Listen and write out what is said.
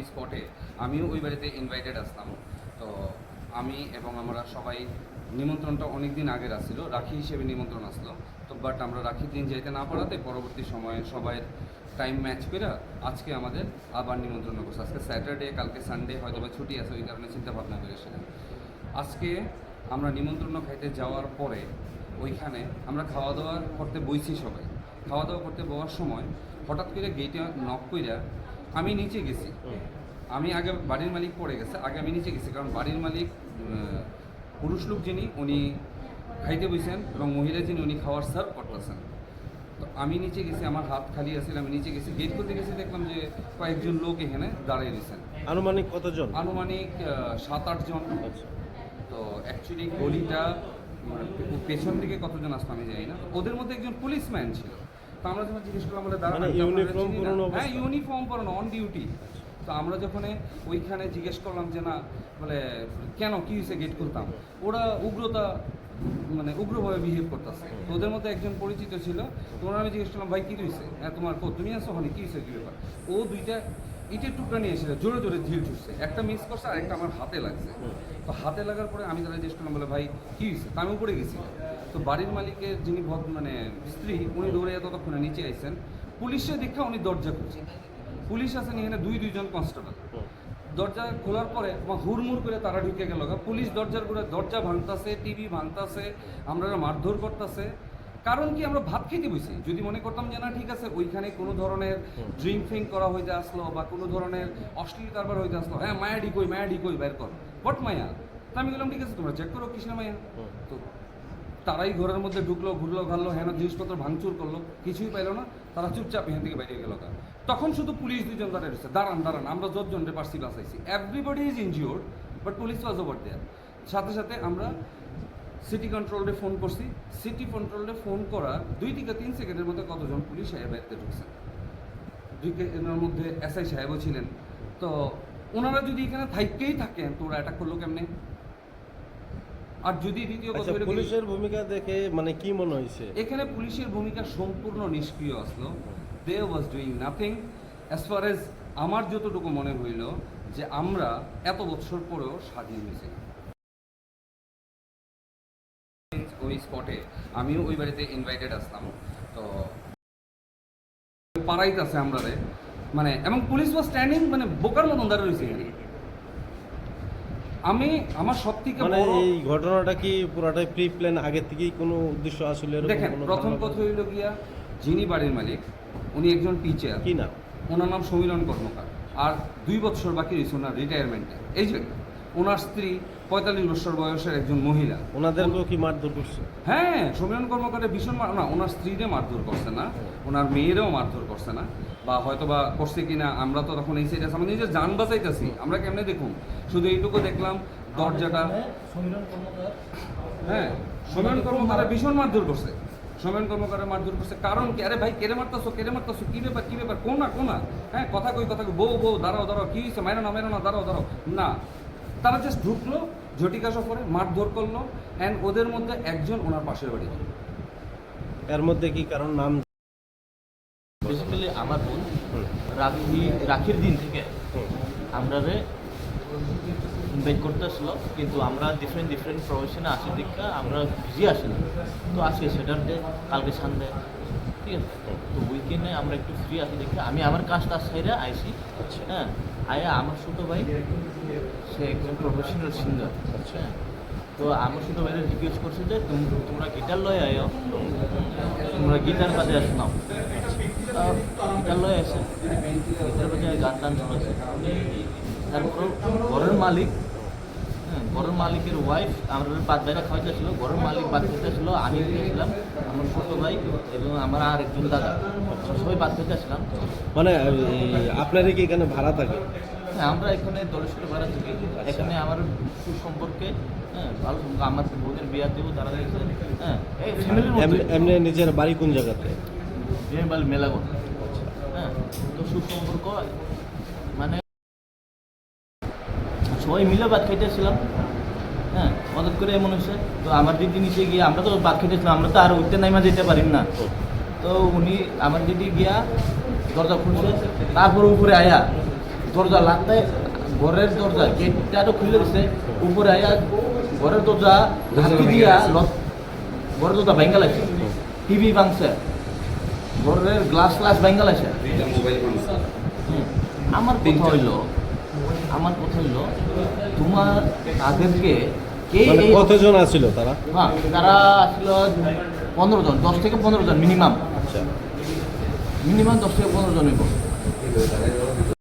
ওই স্পটে আমিও ওই বাড়িতে ইনভাইটেড আসতাম। তো আমি এবং আমরা সবাই নিমন্ত্রণটা অনেক দিন আগের আসছিল রাখি হিসেবে নিমন্ত্রণ আসলো। তো বাট আমরা রাখি দিন যেতে না পারাতে পরবর্তী সময়ে সবাই টাইম ম্যাচ করে আজকে আমাদের আবার নিমন্ত্রণ করছে। আজকে স্যাটারডে কালকে সানডে হয়তো বা ছুটি আছে, ওই কারণে চিন্তা ভাবনা করেছিলাম আজকে আমরা নিমন্ত্রণ খাইতে যাওয়ার পরে ওইখানে আমরা খাওয়া দাওয়া করতে বইছি সবাই। খাওয়া দাওয়া করতে বওয়ার সময় হঠাৎ করে গেটে নক কইরা আমি নিচে গেছি। আমি আগে বাড়ির মালিক পড়ে গেছে আগে আমি নিচে গেছি কারণ বাড়ির মালিক পুরুষ লোক যিনি উনি খাইতে বইছেন এবং মহিলা যিনি উনি খাওয়ার সার্ভ করতেছেন। তো আমি নিচে গেছি আমার হাত খালি আছে আমি নিচে গেছি গেট করতে গেছি দেখলাম যে কয়েকজন লোক এখানে দাঁড়িয়ে দিয়েছেন আনুমানিক কতজন? আনুমানিক সাত আটজন আচ্ছা। তো অ্যাকচুয়ালি গলিটা মানে পেছন দিকে কতজন আসতো আমি জানি না। ওদের মধ্যে একজন পুলিশম্যান ছিল। তো আমরা যখন জিজ্ঞেস করলাম বলে দাঁড়ান মানে না। পরানো হ্যাঁ ইউনিফর্ম পরানো অন ডিউটি তো আমরা যখন ওইখানে জিজ্ঞেস করলাম যে না বলে কেন কি হয়েছে গেট খুলতাম? ওরা উগ্রতা মানে উগ্রভাবে বিহেভ করতেছে। ওদের মধ্যে একজন পরিচিত ছিল তো ওনার আমি জিজ্ঞেস করলাম ভাই কি হয়েছে হ্যাঁ তোমার কো তুমি আসো হনি কি হয়েছে কি ব্যাপার? ও দুইটা ইটের টুকরা নিয়ে এসেছিল জোরে জোরে ঢিল ছুটছে একটা মিস করছে আর একটা আমার হাতে লাগছে। তো হাতে লাগার পরে আমি তারা জিজ্ঞেস করলাম বলে ভাই কি হয়েছে তা আমি উপরে গেছি তো বাড়ির মালিকের যিনি মানে স্ত্রী, উনি দৌড়ে ততক্ষণে নিচে আইছেন পুলিশে দেখা উনি দরজা খুলছেন। পুলিশ আছেন এখানে দুই দুইজন কনস্টেবল। দরজা খোলার পরে হুড়মুড় করে তারা ঢুকে গেল। পুলিশ দরজার করে দরজা ভাঙতাছে, টিভি ভাঙতাছে, আমরা মারধর করতেছে। কারণ কি, আমরা ভাত খেতে বসি। যদি মনে করতাম যে, না, ঠিক আছে, ওইখানে কোনো ধরনের ড্রিঙ্ক ফিঙ্ক করা হইতে আসলো বা কোনো ধরনের অশ্লীল কারবার হইতে আসলো হ্যাঁ মায়া ডিকই মায়া ডিকই বের কর। বট মায়া। তা আমি বললাম, ঠিক আছে, তোমরা চেক করো, কৃষ্ণ মায়া। তো তারাই ঘরের মধ্যে ঢুকলো, ঘুরলো, ঘাড়লো হ্যাঁ জিনিসপত্র ভাঙচুর করল, কিছুই পাইলো না, তারা চুপচাপ এখান থেকে বেরিয়ে গেল তখন শুধু পুলিশ দুজন দাঁড়িয়ে রয়েছে। দাঁড়ান দাঁড়ান, আমরা যতজন রে পার্সি বাঁচাইছি everybody is injured but police was over there সাথে সাথে আমরা সিটি কন্ট্রোলে ফোন করছি। সিটি কন্ট্রোলে ফোন করার দুই থেকে তিন সেকেন্ডের মধ্যে কতজন পুলিশ সাহেব এতে ঢুকছেন দুই এর মধ্যে এসআই সাহেবও ছিলেন। তো ওনারা যদি এখানে থাইকেই থাকেন, তো ওরা অ্যাটাক করল কেমনে? আর যদি দ্বিতীয় কথা আচ্ছা পুলিশের ভূমিকা দেখে মানে কি মনে হয়েছে? এখানে পুলিশের ভূমিকা সম্পূর্ণ নিষ্ক্রিয় আসলো। They was doing nothing as far as আমার যতটুকু মনে হইল যে আমরা এত বছর পরেও স্বাধীন হয়েছি। ওই স্পটে আমিও ওই বাড়িতে ইনভাইটেড আসতাম তো পাড়াইতেছে আমরা রে মানে এবং পুলিশ ওয়াজ স্ট্যান্ডিং মানে বোকার মতন দাঁড়িয়ে রয়েছে এখানে। আমি আমার সব থেকে মানে এই ঘটনাটা কি পুরাটাই প্রি প্ল্যান আগে থেকেই কোনো উদ্দেশ্য আসলে এরকম দেখেন প্রথম কথা হইল গিয়া যিনি বাড়ির মালিক উনি একজন টিচার কি না ওনার নাম সমীরণ কর্মকার। আর দুই বছর বাকি রয়েছে ওনার রিটায়ারমেন্টে এই যে ওনার স্ত্রী পঁয়তাল্লিশ বছর বয়সের একজন মহিলা। ওনাদেরকেও কি মারধর করছে? হ্যাঁ সমীরণ কর্মকারের ভীষণ না ওনার স্ত্রীরে মারধর করছে না ওনার মেয়েরেও মারধর করছে না বা হয়তো বা করছে কিনা আমরা তো তখন এই সাইডে আমরা নিজের যান বাঁচাইতেছি আমরা কেমনে দেখুন? শুধু এইটুকু দেখলাম দরজাটা হ্যাঁ সমীরণ কর্মকারের ভীষণ মারধর করছে। সমীরণ কর্মকারের মারধর করছে কারণ কি? আরে ভাই কেড়ে মারতাছো কেড়ে মারতাছো কি ব্যাপার কি ব্যাপার? কোনা কোনা হ্যাঁ কথা কই কথা কই বউ বউ দাঁড়াও দাঁড়াও কি হয়েছে মাইরো না মাইরো না দাঁড়াও দাঁড়াও। না তারা জাস্ট ঢুকলো ঝটিকা সফরে মারধর করল অ্যান্ড ওদের মধ্যে একজন ওনার পাশের বাড়ি এর মধ্যে কি কারণ নাম? বেসিক্যালি আমার বোন রাখি রাখির দিন থেকে আমরা বেক করতে আসলো কিন্তু আমরা ডিফারেন্ট ডিফারেন্ট প্রফেশনে আসি দীক্ষা আমরা বিজি আসি না তো আজকে স্যাটারডে কালকে সানডে ঠিক আছে? তো উইকেন্ডে আমরা একটু ফ্রি আসি দেখি আমি আমার কাজটা সাইডে আইসি। হ্যাঁ। আয়া, আমার ছোটো ভাই, সে একজন প্রফেশনাল সিঙ্গার আচ্ছা তো আমার ছোটো ভাইয়ের রিকোয়েস্ট করছে যে তোম- তোমরা গিটার লয়ে আয়ো। তোমরা গিটার বাজে আসো নাও। গিটার লয়ে আসে। গিটার বাজে গান টান শোনাছে তারপর ঘরের মালিক ঘরের মালিকের ওয়াইফ আমরা পাঁচ ভাইরা খাওয়াইতেছিল ঘরের মালিক বাদ খাইতেছিল আমি গিয়েছিলাম আমার ছোটো ভাই এবং আমার আর একজন দাদা সবাই বাদ খাইতেছিলাম মানে এই, আপনারা কি এখানে ভাড়া থাকে? হ্যাঁ আমরা এখানে দলেশ্বর ভাড়া থাকি। এখানে আমার সুসম্পর্কে হ্যাঁ ভালো সম্পর্ক। আমার বোনের বিয়াতেও তারা হ্যাঁ। এমনি- নিজের বাড়ি কোন জায়গাতে? বিয়েবাল মেলাগন হ্যাঁ তো সুসম্পর্ক সবাই মিলে ভাত খাইতেছিলাম। হ্যাঁ হঠাৎ করে এমন হয়েছে তো আমার দিদি নিচে গিয়ে আমরা তো ভাত খাইতেছিলাম আমরা তো আর উঠতে নাইমা যেতে পারি না। তো উনি আমার দিদি গিয়া দরজা খুলছে তারপর উপরে আয়া দরজা লাগতে ঘরের দরজা গেটটা তো খুলে দিছে উপরে আয়া ঘরের দরজা হাতি দিয়া ঘরের দরজা ভেঙ্গা লাগছে। টিভি ভাঙছে ঘরের গ্লাস গ্লাস ভেঙ্গা লাগছে। আমার কথা হইল আমার কথা হলো তোমার তাদেরকে কে মানে কতজন আসছিল তারা? হ্যাঁ তারা আসলো পনেরো জন দশ থেকে পনেরো জন মিনিমাম আচ্ছা। মিনিমাম দশ থেকে পনেরো জন হইব।